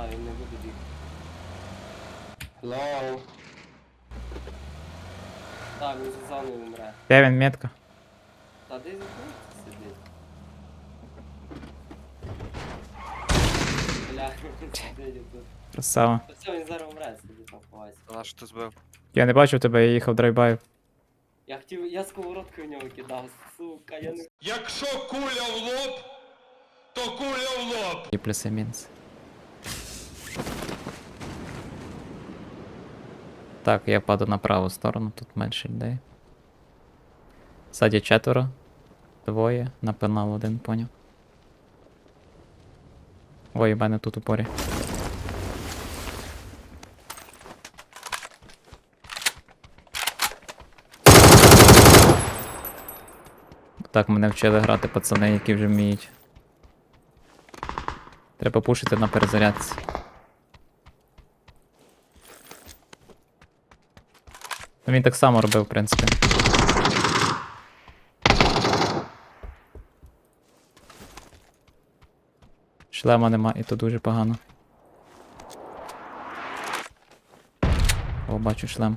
Да, він не буде бігти. Hello. Так, він за зоною умре. Де він метка? Та десь тут сидить. Бля, сидить тут. Красава. Та все, він зараз умре, сидить там ховайся. А що ти збив? Я не бачив тебе, я їхав драйбаю. Я хотів, я сковородкою в нього кидав, сука, я не... Якщо куля в лоб, то куля в лоб. І плюси і мінуси. Так, я паду на праву сторону, тут менше людей. Ззаді четверо. Двоє. На пенал один, поняв. Ой, у мене тут упорі. Так мене вчили грати пацани, які вже вміють. Треба пушити на перезарядці. Ну він так само робив, в принципі. Шлема нема, і то дуже погано. О, бачу шлем.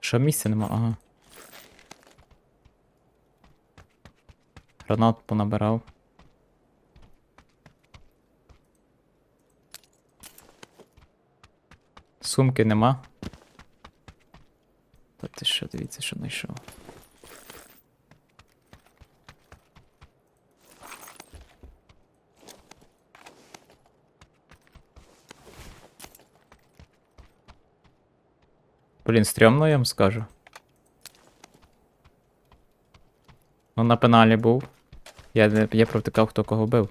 Що місця нема? Ага. Гранат понабирав. Сумки нема. Та ти що, дивіться, що знайшов. Блін, стрьомно я вам скажу. Ну, на пеналі був. Я, не- я провтикав, хто кого бив.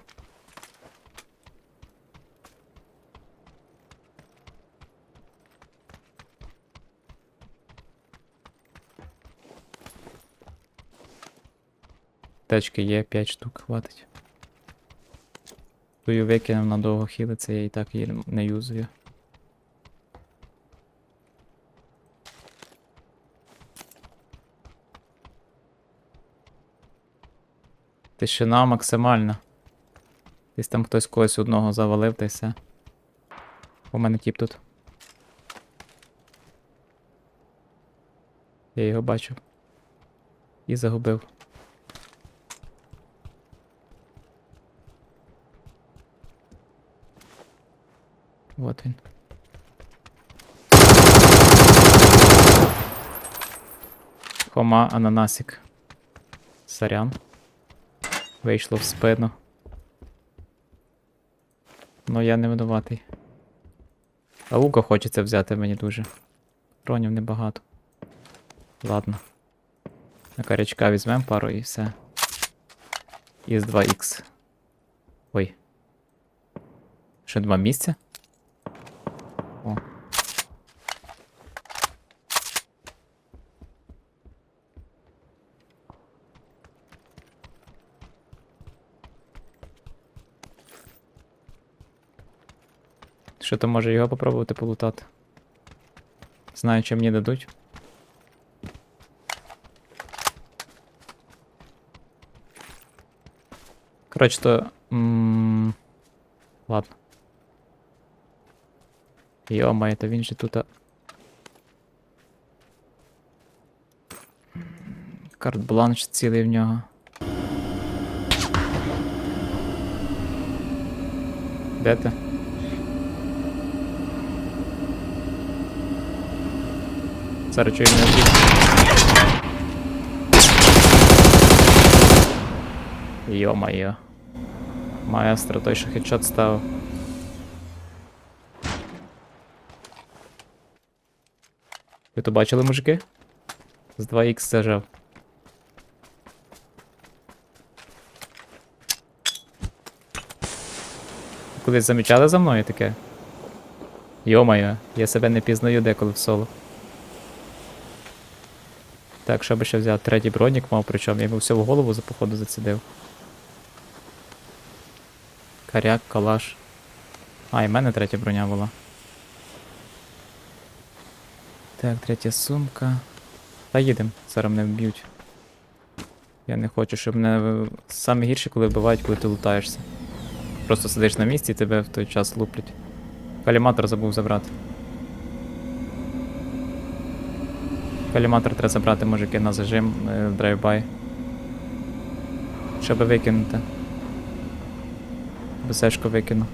Течки є, 5 штук, хватить. Тую викинув надовго хілиться, я і так її не юзую. Тишина максимальна. Десь там хтось когось одного завалив та й все. У мене тіп тут. Я його бачив. І загубив. Вот він. Хома ананасик. Сорян. Вийшло в спину. Ну я не винуватий. А лука хочеться взяти мені дуже. Бронів небагато. Ладно. На корячка візьмемо пару і все. Із 2х. Ой. Що два місця? О. Що то може його попробувати полутати? Знаю, що мені дадуть. Коротше, то. Ладно. Йомає, то він же тут. Карт-бланш цілий в нього. Де ти? Зараз чую мене вбіг. Йо-моє. Маестро той, що хедшот ставив. Ви то бачили, мужики? З 2х зажав. Кудись замічали за мною таке? Йо-моє, я себе не пізнаю деколи в соло. Так, що би ще взяв? Третій бронік мав, причому я йому все в голову за походу зацідив. Каряк, калаш. А, і в мене третя броня була. Так, третя сумка. Та їдем, зараз мене вб'ють. Я не хочу, щоб мене. Саме гірше, коли вбивають, коли ти лутаєшся. Просто сидиш на місці і тебе в той час луплять. Каліматор забув забрати. Каліматор треба забрати, мужики, на зажим, е, в драйвбай. Щоб викинути. Бесешко викину.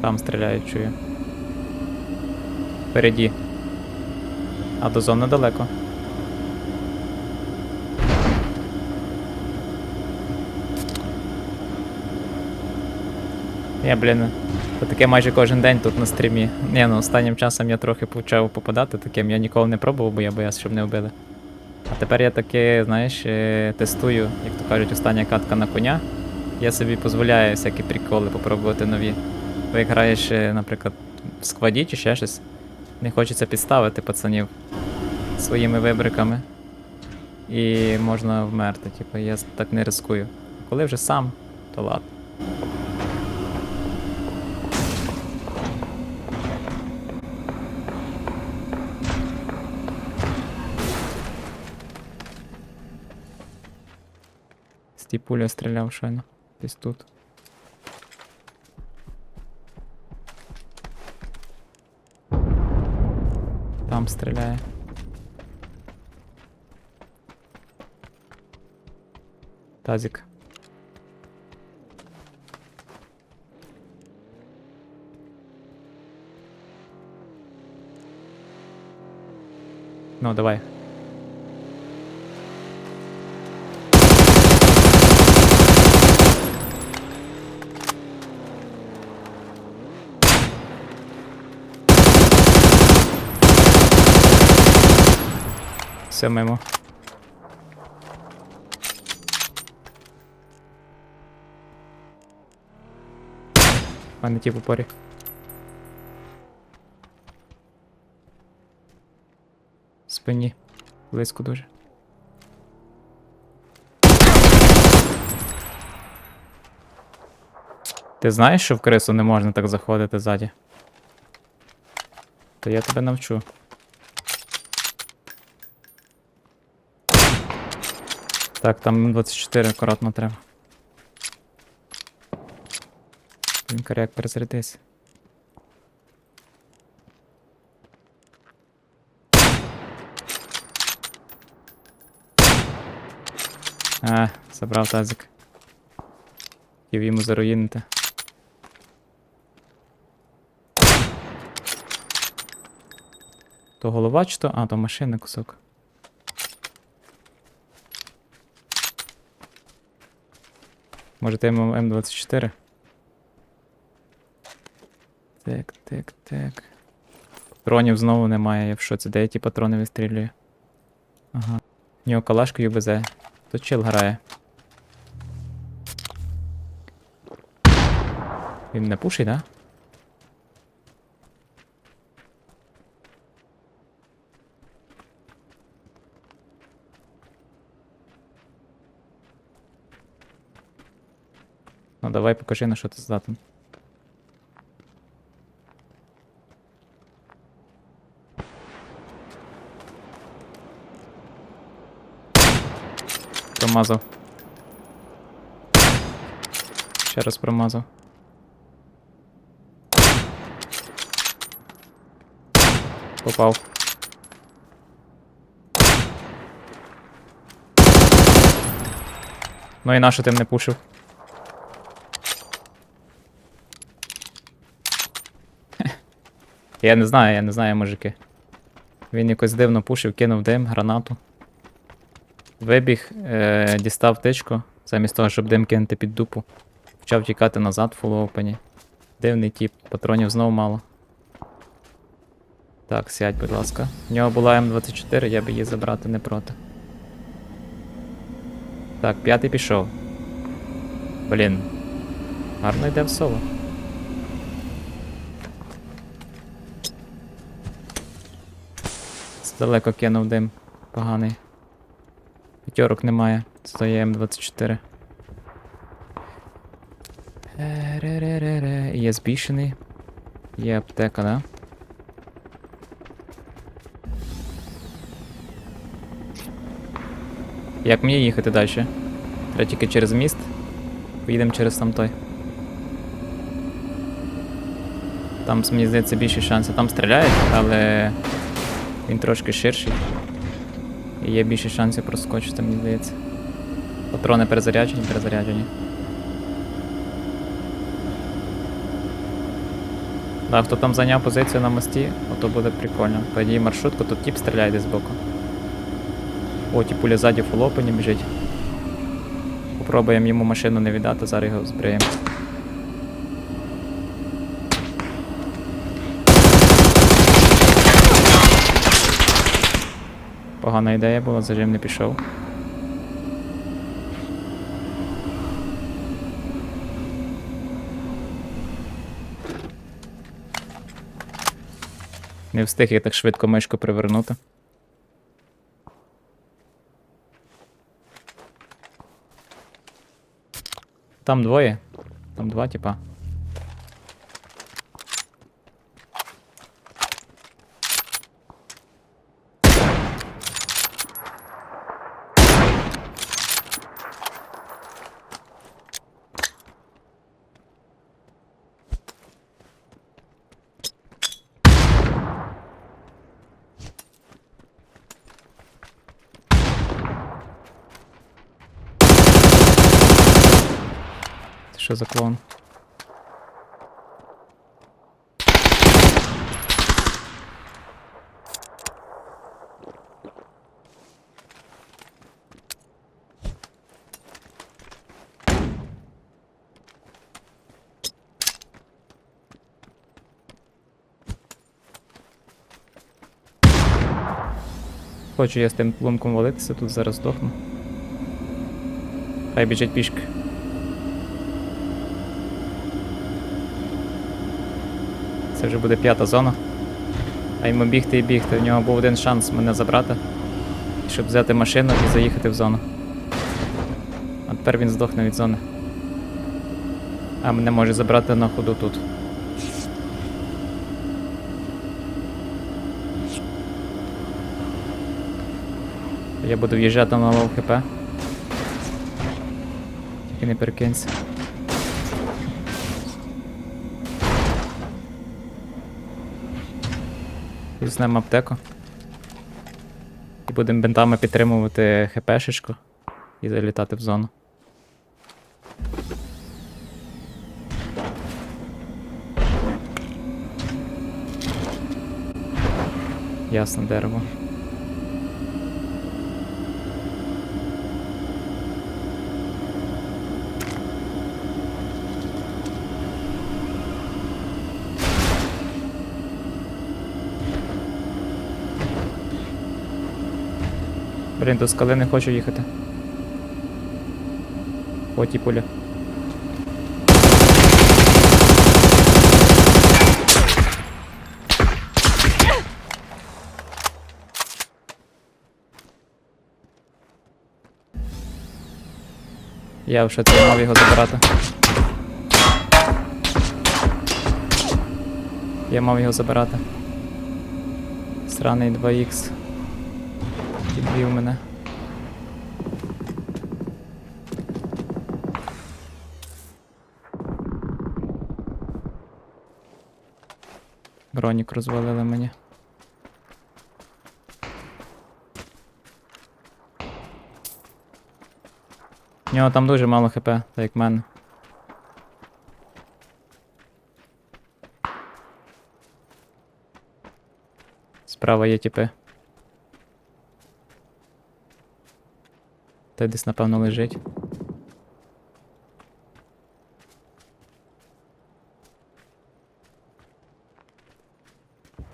Там стріляють, чую. Впереді. А до зони далеко. Я, блін, то таке майже кожен день тут на стрімі. Ні, ну останнім часом я трохи почав попадати таким, я ніколи не пробував, бо я боявся, щоб не вбили. А тепер я таки, знаєш, е, тестую, як то кажуть, остання катка на коня. Я собі дозволяю всякі приколи попробувати нові. Бо як граєш, е, наприклад, в складі чи ще щось, не хочеться підставити пацанів своїми вибриками. І можна вмерти, типу, я так не рискую. Коли вже сам, то ладно. Стіпуля стріляв щойно. Десь тут. Там стріляє. Тазик. Ну, давай. Все мимо. Мене ті в упорі. Спині. Близько дуже. Ти знаєш, що в крису не можна так заходити ззаді? То я тебе навчу. Так, там 24 акуратно треба. Блін, коряк, перезарядись. А, забрав тазик. Хотів йому заруїнити. То голова чи то? А, то машина кусок. Може ти М24? Так, так, так. Патронів знову немає, я в шоці. Де ті патрони вистрілюю? Ага. В нього калашка ЮБЗ. Тут чел грає. Він не пушить, да? Ну давай покажи на що ти здатен. Промазав. Ще раз промазав. Попав. Ну і нащо ти мене пушив? Я не знаю, я не знаю, мужики. Він якось дивно пушив, кинув дим, гранату. Вибіг, е, дістав тичку, замість того, щоб дим кинути під дупу. Почав тікати назад в фулоупені. Дивний тіп, патронів знову мало. Так, сядь, будь ласка. В нього була М24, я б її забрати не проти. Так, п'ятий пішов. Блін. Гарно йде в соло. Здалеко кинув дим. Поганий. П'ятерок немає. Це є М24. Е, Ре-ре-ре-ре. Є збільшений. Є аптека, да? Як мені їхати далі? Треба тільки через міст. Поїдемо через там той. Там, мені здається, більші шанси. Там стріляють, але він трошки ширший. І є більші шанси проскочити, мені здається. Патрони перезаряджені, перезаряджені. Да, хто там зайняв позицію на мості, ото буде прикольно. По ідеї маршрутку, тут тіп стріляє десь збоку. О, ті пуля ззаді фул біжить. Попробуємо йому машину не віддати, зараз його збриємо. Погана ідея була, зажим не пішов. Не встиг я так швидко мишку привернути. Там двоє. Там два, типа. Це що за клоун? Хочу я з тим ломком валитися, тут зараз здохну. Хай біжить пішки. Це вже буде п'ята зона. А йому бігти і бігти. У нього був один шанс мене забрати, щоб взяти машину і заїхати в зону. А тепер він здохне від зони. А мене може забрати на ходу тут. Я буду в'їжджати на лоу хп. Тільки не перекинься. Візьмемо аптеку. І будемо бинтами підтримувати хпшечку і залітати в зону. Ясно, дерево. Блін, до скали не хочу їхати. О, ті пуля. Я вже це мав його забирати. Я мав його забирати. Сраний 2х. Підвів мене. Бронік розвалили мені. У нього там дуже мало хп, так як мене. Справа є тіпи. Той десь, напевно, лежить.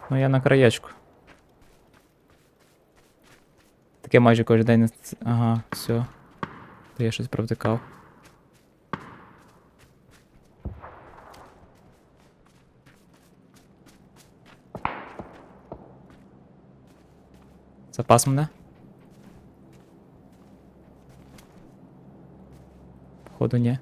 Ну, я на краєчку. Таке майже кожен день. Ага, все. Я щось провтикав. Запас мене? походу, ні.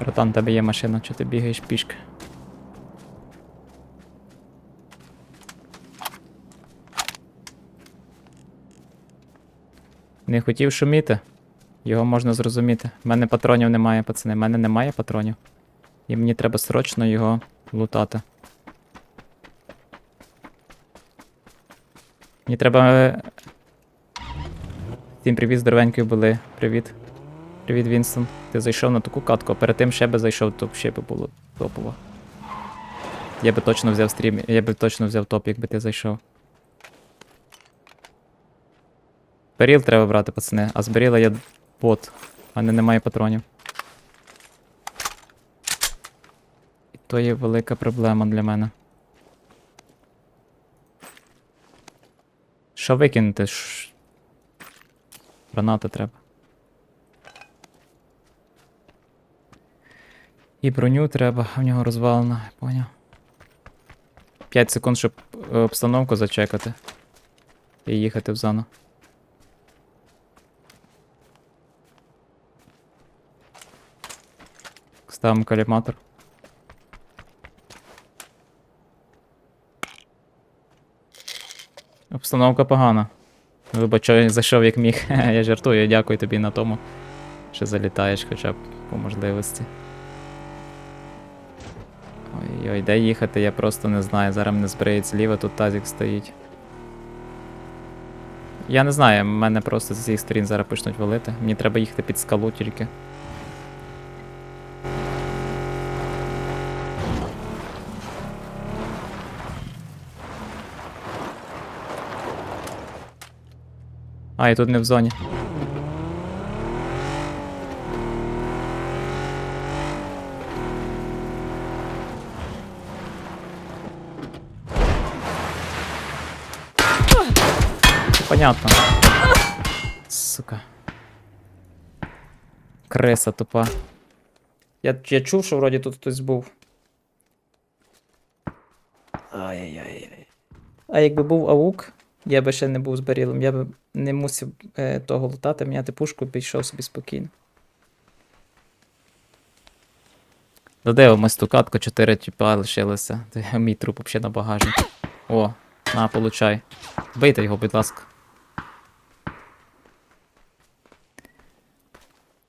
Братан, тебе є машина, чи ти бігаєш пішки? Не хотів шуміти. Його можна зрозуміти. У мене патронів немає, пацани. У мене немає патронів. І мені треба срочно його лутати. Мені треба. е, Всім привіт, здоровенькою були. Привіт. Привіт, Вінстон. Ти зайшов на таку катку, а перед тим ще би зайшов, то ще би було топово. Я би точно взяв стрім, я би точно взяв топ, якби ти зайшов. Беріл треба брати, пацани, а з беріла є бот. У мене немає патронів. То є велика проблема для мене. Що викинути? Ш- Гранати треба. І броню треба, в нього розвалена, я поняв. 5 секунд, щоб е, обстановку зачекати. І їхати в зону. Ставимо каліматор. Обстановка погана. Вибачаю, зайшов як міг. Я жартую, дякую тобі на тому, що залітаєш хоча б по можливості. Ой-ой, де їхати, я просто не знаю. Зараз мене збриють зліва, тут тазик стоїть. Я не знаю, мене просто з цих сторін зараз почнуть валити. Мені треба їхати під скалу тільки. А, і тут не в зоні. Понятно. Сука. Креса тупа. Я, я чув, що вроді тут хтось був. Ай-яй-яй. А якби був аук, я би ще не був з барілом, я би не мусив е, того лутати, міняти пушку, пішов собі спокійно. Додивимось ту катку, 4 тіпа лишилося. Мій труп взагалі на багажник. О, на, получай. Бийте його, будь ласка.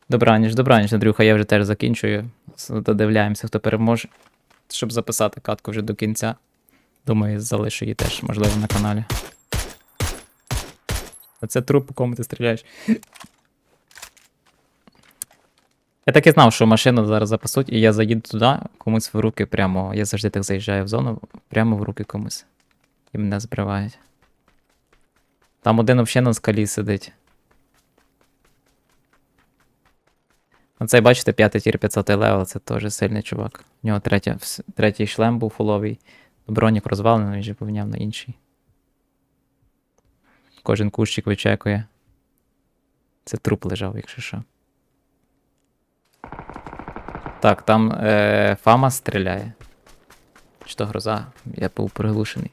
Добраніч, добраніч, Андрюха, я вже теж закінчую. Додивляємося, хто переможе. Щоб записати катку вже до кінця. Думаю, залишу її теж, можливо, на каналі. А це труп, по кому ти стріляєш. Я так і знав, що машину зараз запасуть, і я заїду туди, комусь в руки прямо. Я завжди так заїжджаю в зону, прямо в руки комусь. І мене збривають. Там один взагалі на скалі сидить. Оцей, бачите, п'ятий тір 500 левел, це теж сильний чувак. У нього третя, третій шлем був фуловий. Бронік розвалений, він же поміняв на інший. Кожен кущик вичекує. Це труп лежав, якщо що. Так, там е, Фама стріляє. Чи то гроза? Я був приглушений.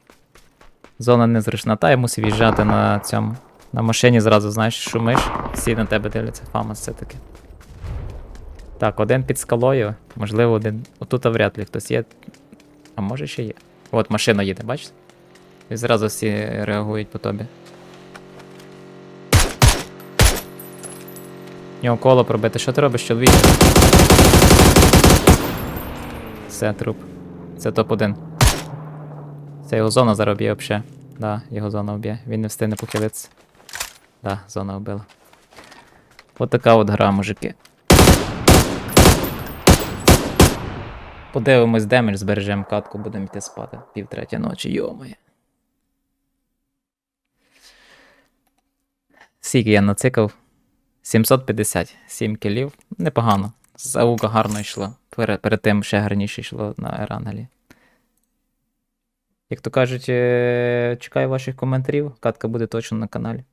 Зона незручна, та я мусив їжджати на цьому. На машині зразу, знаєш, шумиш, всі на тебе дивляться, Фама все-таки. Так, один під скалою, можливо, один. Отут вряд ли хтось є. А може ще є. От машина їде, бачите? І зразу всі реагують по тобі. Нього коло пробити. Що ти робиш, чоловік? Все, труп. Це топ-1. Це його зона зараз б'є взагалі. Да, його зона вб'є. Він не встигне похилитися. Да, зона вбила. От така от гра, мужики. Подивимось демедж, збережемо катку, будемо йти спати. Пів третя ночі, йомає. Скільки я нацикав? 750, 7 кілів. Непогано. Заука гарно йшло. Перед, перед тим ще гарніше йшло на Ерангелі. Як то кажуть, е, чекаю ваших коментарів. Катка буде точно на каналі.